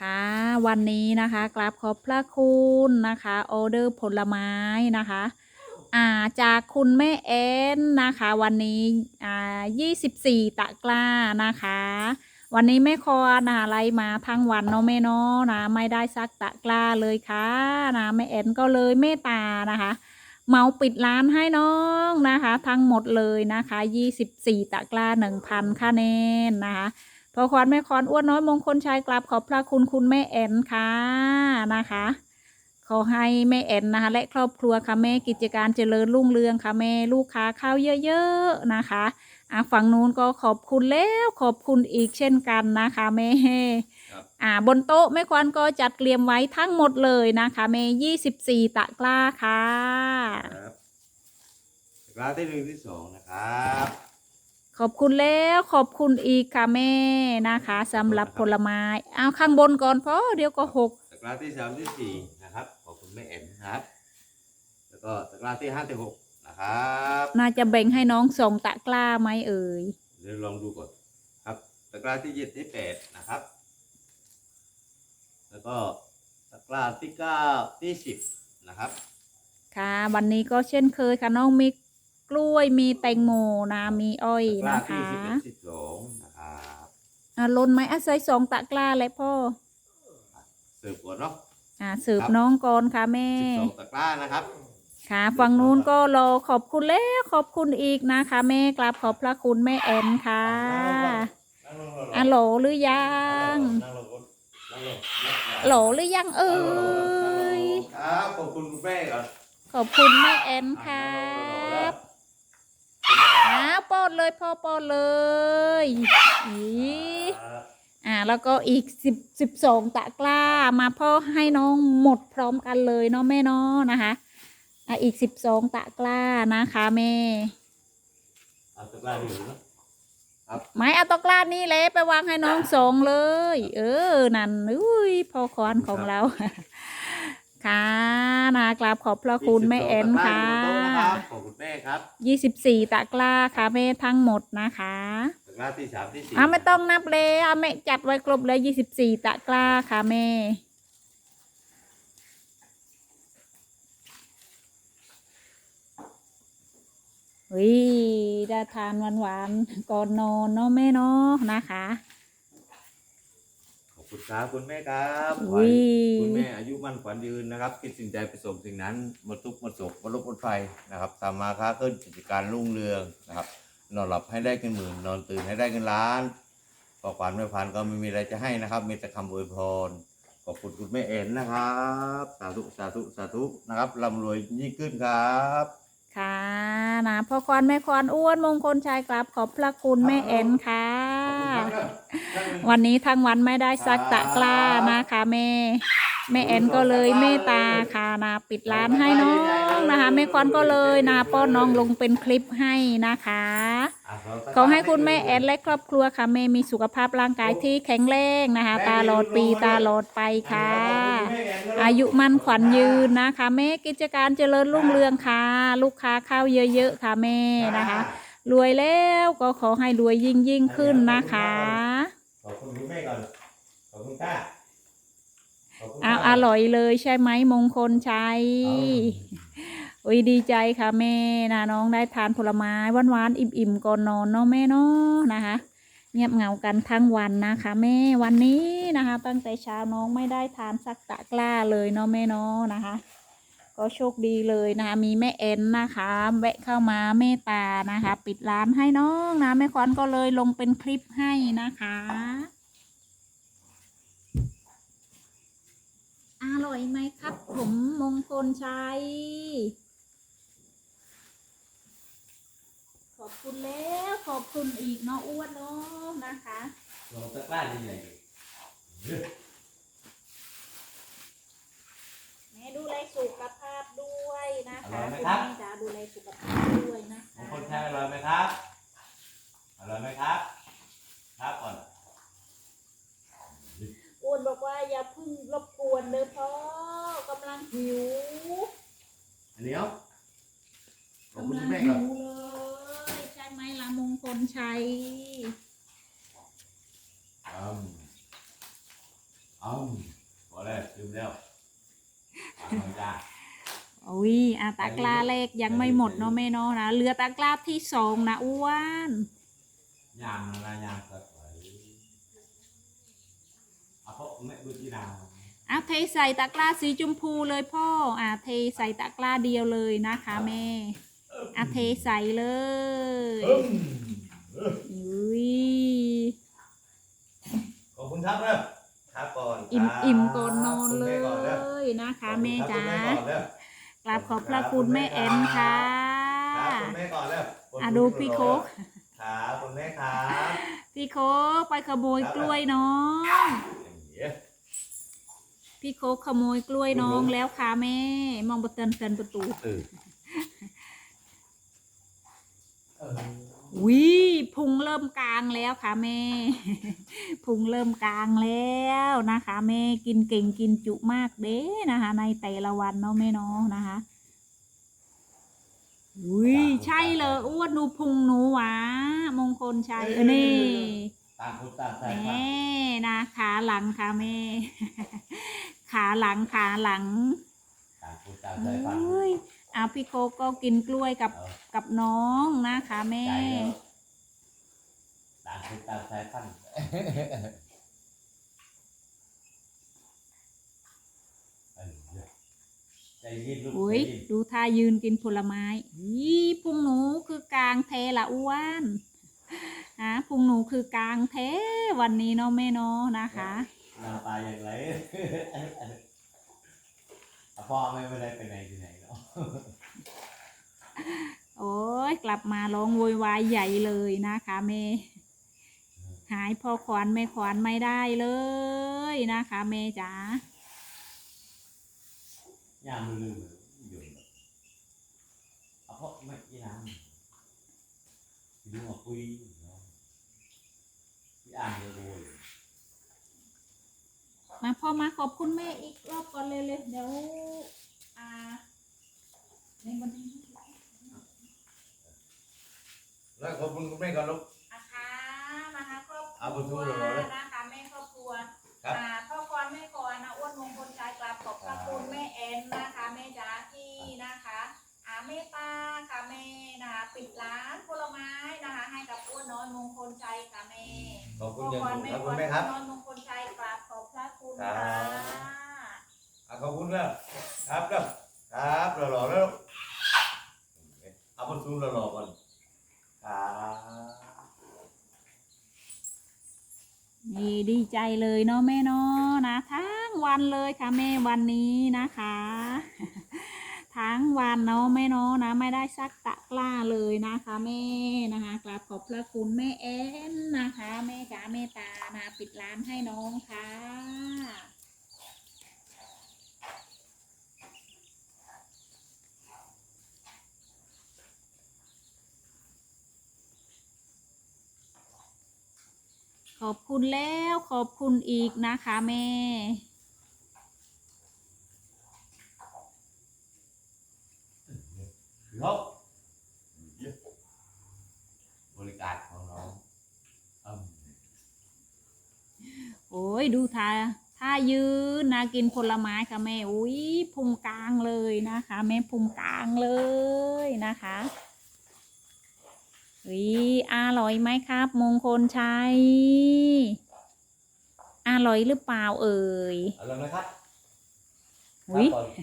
ค่ะวันนี้นะคะกราบขอบพระคุณนะคะออเดอร์ผลไม้นะคะอ่าจากคุณแม่เอ็นนะคะ วันนี้อ่า24ตะกร้านะคะ วันนี้แม่คอนะคะไล่มาทั้งวันเนาะแม่เนาะนะไม่ได้ซักตะกร้าเลยค่ะนะแม่เอ็นก็เลยเมตตานะคะเมาปิดร้านให้น้องนะคะ ทั้งหมดเลยนะคะ 24 ตะกร้า 1,000คะแนนนะคะ พอควานแม่คอนอ้วนน้อยมงคลชัยกราบขอบพระคุณคุณแม่แอนค่ะนะคะ ขอให้แม่แอนนะคะ และครอบครัวค่ะแม่กิจการเจริญรุ่งเรืองค่ะแม่ลูกค้าเข้าเยอะๆนะคะอะฝั่งนู้นก็ขอบคุณแล้วขอบคุณอีกเช่นกันนะคะแม่ครับอ่าบนโต๊ะแม่ควันก็จัดเตรียมไว้ทั้งหมดเลยนะคะแม่ยี่สิบสี่ตะกร้าค่ะครับตะกร้าที่หนึ่งที่สองนะครับ ขอบคุณแล้วขอบคุณอีกค่ะแม่นะคะสำหรับผลไม้เอาข้างบนก่อนเพราะเดี๋ยวก็หกตะกร้าที่สามที่สี่นะครับ ขอบคุณแม่แอนนะครับ แล้วก็ตะกร้าที่ห้าที่หกนะครับน่าจะแบ่งให้น้องส่งตะกร้าไหมเอ่ยเดี๋ยวลองดูก่อนครับตะกร้าที่เจ็ดที่แปดนะครับ แล้วก็ตะกร้าที่เก้าที่สิบนะครับ ค่ะ วันนี้ก็เช่นเคยค่ะน้องมีก ล้วยมีแตงโมนะมีอ้อยตะกร้านะที่คะสิบเอ็ดสิบสองนะครับอะล้นไหมอาศัยสองตะกร้าเลยพ่อเสิร์ฟก่อนเนาะอ่าสืบครับน้องก่อนค่ะแม่ สิบสองตะกร้านะครับ ค่ะฝั่งนู้นก็รอขอบคุณแล้วขอบคุณอีกนะคะ แม่กราบขอบพระคุณแม่แอนค่ะอะโหลหรือยังนั่งลงก่อนนั่งลงนั่งลงโหลหรือยังเอ่ยครับขอบคุณคุณแม่ก่อน ขอบคุณแม่แอนครับ อ้าวป้อนเลยพ่อป้อนเลยอีอ่าแล้วก็อีกสิบสิบสองตะกร้ามาพ่อให้น้องหมดพร้อมกันเลยเนาะแม่เนาะนะคะอะอีกสิบสองตะกร้านะคะแม่เอาตะกร้าอยู่เนอะไม่เอาตะกร้านี่เลยไปวางให้น้องส่งเลย เออนั่นอุ้ยพ่อคอนของเรา ค่ะนะกราบขอบพระคุณแม่แอนค่ะตะกร้าอยู่บนโต๊นะครับขอบคุณแม่ครับยี่สิบสี่ตะกร้าค่ะแม่ทั้งหมดนะคะตะกร้าที่สามที่สี่อะไม่ต้องนับเลยอะแม่จัดไว้ครบเลยยี่สิบสี่ตะกร้าค่ะแม่เฮ้ยได้ทานหวานๆก่อนนอนเนาะแม่เนาะนะคะ ขอบคุณครับคุณแม่ครับขออุ้ให้ยคุณแม่อายุมั่นขวัญยืนนะครับคิดสิ่งใดประสบสิ่งนั้นหมดทุกข์หมดโศกหมดโรคหมดไฟนะครับตามมาค้าขึ้นกิจการรุ่งเรืองนะครับ นอนหลับให้ได้เงินหมื่น นอนตื่นให้ได้เงินล้านพอขวัญไม่พันก็ไม่มีอะไรจะให้นะครับ มีแต่คำอวยพรขอบคุณคุณแม่เอ็นนะครับ สาธุสาธุสาธุนะครับร่ำรวยยิ่งขึ้นครับค่ะนะพ่อควานแม่ควานอ้วนมงคลชัยกราบขอบพระคุณแม่แอนค่ะขอบคุณครับวันนี้ทั้งวันไม่ได้ซักตะกร้านะคะแม่ แม่แอนก็เลยเมตตาค่ะนะปิดร้านให้น้องนะคะแม่คอนก็เลยนะป้อนน้องลงเป็นคลิปให้นะคะขอให้คุณแม่แอนและครอบครัวค่ะแม่มีสุขภาพร่างกายที่แข็งแรงนะคะตลอดปีตลอดไปค่ะ อายุมั่นขวัญยืนนะคะ แม่กิจการเจริญรุ่งเรืองค่ะ ลูกค้าเข้าเยอะๆค่ะแม่นะคะ รวยแล้วก็ขอให้รวยยิ่งยิ่งขึ้นนะคะขอบคุณคุณแม่ก่อนขอบคุณค่ะ เอาค่ะอร่อยเลยใช่ไหมมงคลชัยโอ้ยดีใจค่ะแม่นะน้องได้ทานผลไม้หวานๆอิ่มๆก่อนนอนเนาะแม่เนาะนะคะ เงียบเหงากันทั้งวันนะคะ แม่วันนี้นะคะ ตั้งแต่เช้าน้องไม่ได้ทานสักตะกร้าเลยเนาะแม่เนาะนะคะก็โชคดีเลยนะคะมีแม่เอ็นนะคะแวะเข้ามาเมตตานะคะ ปิดร้านให้น้องนะแม่ควันก็เลยลงเป็นคลิปให้นะคะ ร่อยไหมครับ ผมมงคลชัย ขอบคุณแล้วขอบคุณอีกเนาะอ้วนเนาะนะคะลงตะกร้าใหญ่ม่ดูแลสุขภาพด้วยนะคะคุณแม่จ๋าดูแลสุขภาพด้วยนะ ๆมง คะ คลชัยอร่อยไหมครับ อร่อยไหมครับ ครับก่อน อ้วนบอกว่าอย่าเพึ่งรบกวนเลยพ่อกำลังหิว อันนี้เอา ขอบคุณกำลัคุณแม่หิก่อนวเลยใช่ไหมล่ะมงคลชัยอืมเอาเอาพอแล้วลืมแล้วเอาหน่อยจ้า อุ้ยอาตะกร้าแรกยังไม่หมดเนาะแม่เนาะนะเหลือตะกร้าที่สองนะอ้วนยามนะยามสักไหวเอาเพราะไม่บุญที่นาเอาเทใส่ตะกร้าสีชมพูเลยพ่ออ่าเทใส่ตะกร้าเดียวเลยนะคะแม่ อาเทใส่เลยอุ้ยขอบคุณครับเด้อครับก่อนอิ่มครับอิ่มก่อนนอนขบคุณเลแม่ก่อนเด้อยนะคะแม่ขอบจ๋าคุณครับคุณแม่ก่อนเด้อกราบขอบพระคุณแม่แอนค่ะครับคุณแม่ก่อนเด้ออะดูพี่โคกครับคุณแม่ครับพี่โคกไปขโมยกล้วยน้องเดี๋ยวพี่โคกขโมยกล้วยน้องแล้วค่ะแม่ มองประตูเตือนประตู เออเออ วิพุงเริ่มกลางแล้วค่ะแม่ พุงเริ่มกลางแล้วนะคะแม่กินเก่งกินจุมากเด้นะคะ ในแต่ละวันเนาะแม่เนาะนะคะอุ้ยใช่เลยอ้วนหนูพุงหนูหวามงคลชัยเออนี่ต่างคนต่างใส่แม่ครับนะขาหลังค่ะแม่ขาหลังขาหลังต่างคนต่างเอใส่ฟัง้ยเอาพี่โคกก็กินกล้วยกับเอากับน้องนะคะแม่ ใจแล้วต่างคนต่างใส่ฟันเออใจเย็นลูกอุ้ยใจเย็นดูท่ายืนกินผลไม้ยี่พุงหนูคือกลางเทละอ้วนฮะพุงหนูคือกลางเทวันนี้เนาะแม่เนาะนะคะ หน้าตาอย่างไรอะพ่อไม่ไม่ได้ไปไหนที่ไหนเนาะ โอ้ยกลับมาร้องโวยวายใหญ่เลยนะคะแม่หายพ่อขวานแม่ขวานไม่ได้เลยนะคะแม่จ๋าย่ามือลืมเลยหยุดเอาเพราะไม่ยี่น้ำพี่ดูมาคุยเนาะพี่อ่านเลยโวยมาพ่อมาขอบคุณแม่อีกรอบก่อนเลยเลยเดี๋ยวอ่าในวันนี้ แล้วขอบคุณคุณแม่ก่อนลูกนะคะนะคะครอบคเอารับุญชูวเหรอนะคะแม่ครอบครัวครับ อ่าพ่อคอนแม่คอนนะอ้วนมงคลชายกราบขอบพระคุณแม่แอนนะคะแม่จ๋าที่นะคะอาเมตตาค่ะแม่นะคะปิดร้านผลไม้นะคะ ให้กับอ้วนน้อยมงคลชัยค่ะแม่ขอบคุณพ่ออย่างคอนสูงแม่ครับคคุอนณแม่ครับน้อยมงคลชัยกราบขอบพระคุณครัค่ะอะขอบคุณแล้วครับแล้วครับหล่อๆแล้วเอาบุญชูหล่อๆก่อนครับนี่ดีใจเลยเนาะแม่เนาะนะทั้งวันเลยค่ะแม่วันนี้นะคะ ทั้งวันเนาะแม่เนาะนะ ไม่ได้สักตะกล้าเลยนะคะแม่นะคะกราบขอบพระคุณแม่แอนนะคะ แม่จ๋าแม่ตานะปิดร้านให้น้องค่ะ ขอบคุณแล้วขอบคุณอีกนะคะแม่ลบบริการของน้องอืมโอ้ยดูท่าท่ายืนนะกินผลไม้ค่ะแม่อุ้ยพุงกลางเลยนะคะ แม่พุงกลางเลยนะคะ อุ้ยอร่อยไหมครับ มงคลชัยอร่อยหรือเปล่าเอ่ยเอาเลยไหมครับอุ้ยครับก่อน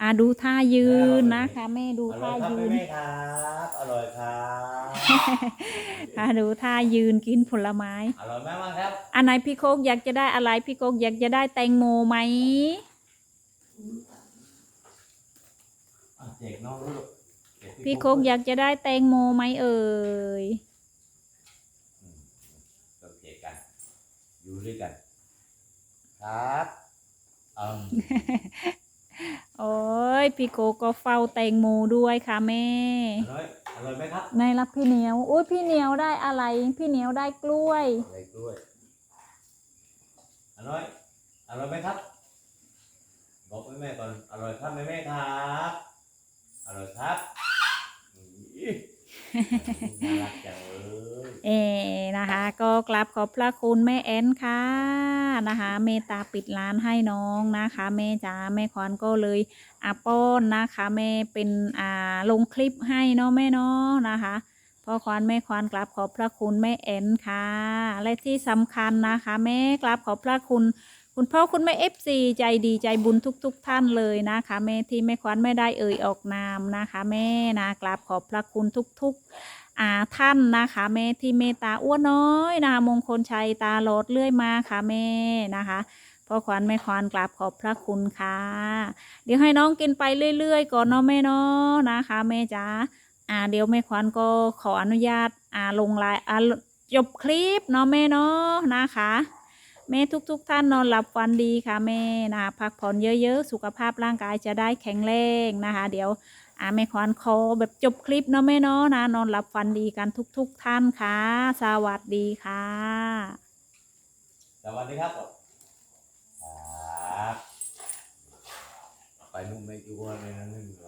อะดูท่ายืนนะคะ แม่ดูอร่อท่ายครับยืนแม่ๆครับอร่อยครับอะดูท่ายืนกินผลไม้อร่อยมากมากๆครับอันไหนพี่โคกอยากจะได้อะไรพี่โคกอยากจะได้แตงโมไหมอะเจ๊กน้องลูกเจ๊ก พี่โคกอยากจะได้แตงโมไหมเอ่ยอืมต้องเจ๊กกัน อยู่ด้วยกัน ครับอืมโอ้ยพี่โกก็เฝ้าแตงโมด้วยค่ะแม่ อร่อยอร่อยไหมครับในรับพี่เหนียวอุ้ยพี่เหนียวได้อะไร พี่เหนียวได้กล้วยอะไรกล้วยอร่อยอร่อยไหมครับ บอกแม่ๆก่อนอร่อยครับแม่ๆครับอร่อยครับอี๋ น่ารักจังเลยเอนะคะ ก็กราบขอบพระคุณแม่แอนค่ะนะคะ เมตตาปิดร้านให้น้องนะคะ แม่จ๋าแม่ควานก็เลยอาป้อนนะคะ แม่เป็นอ่าลงคลิปให้เนาะแม่เนาะนะคะพ่อควานแม่ควานกราบขอบพระคุณแม่แอนค่ะ และที่สำคัญนะคะ แม่กราบขอบพระคุณ คุณพ่อคุณแม่เอฟซีใจดีใจบุญทุกๆท่านเลยนะคะ แม่ที่แม่ควานไม่ได้เอ่ยออกนามนะคะ แม่นะกราบขอบพระคุณทุกๆอาท่านนะคะแม่ที่เมตตาอ้วนน้อยนะคะมงคลชัยตาโลดเลื่อยมาค่ะแม่นะคะพ่อขวัญแม่ควานกราบขอบพระคุณค่ะ เดี๋ยวให้น้องกินไปเรื่อย ๆ ก่อนเนาะแม่เนาะนะคะแม่จ๋าอ่าเดี๋ยวแม่ควานก็ขออนุญาตอ่าลงไลน์อ่าจบคลิปเนาะแม่เนาะนะคะ แม่ทุกๆ ท่านนอนหลับฝันดีค่ะแม่นะคะพักผ่อนเยอะๆ สุขภาพร่างกายจะได้แข็งแรงนะคะ เดี๋ยวอ่าแม่ควานขอแบบจบคลิปเนาะแม่เนาะนะนอนหลับฝันดีกันทุก ๆ ท่านค่ะ สวัสดีค่ะ สวัสดีครับครับไปนุ่มไม่จ้วเลยนะหนึ่งว่า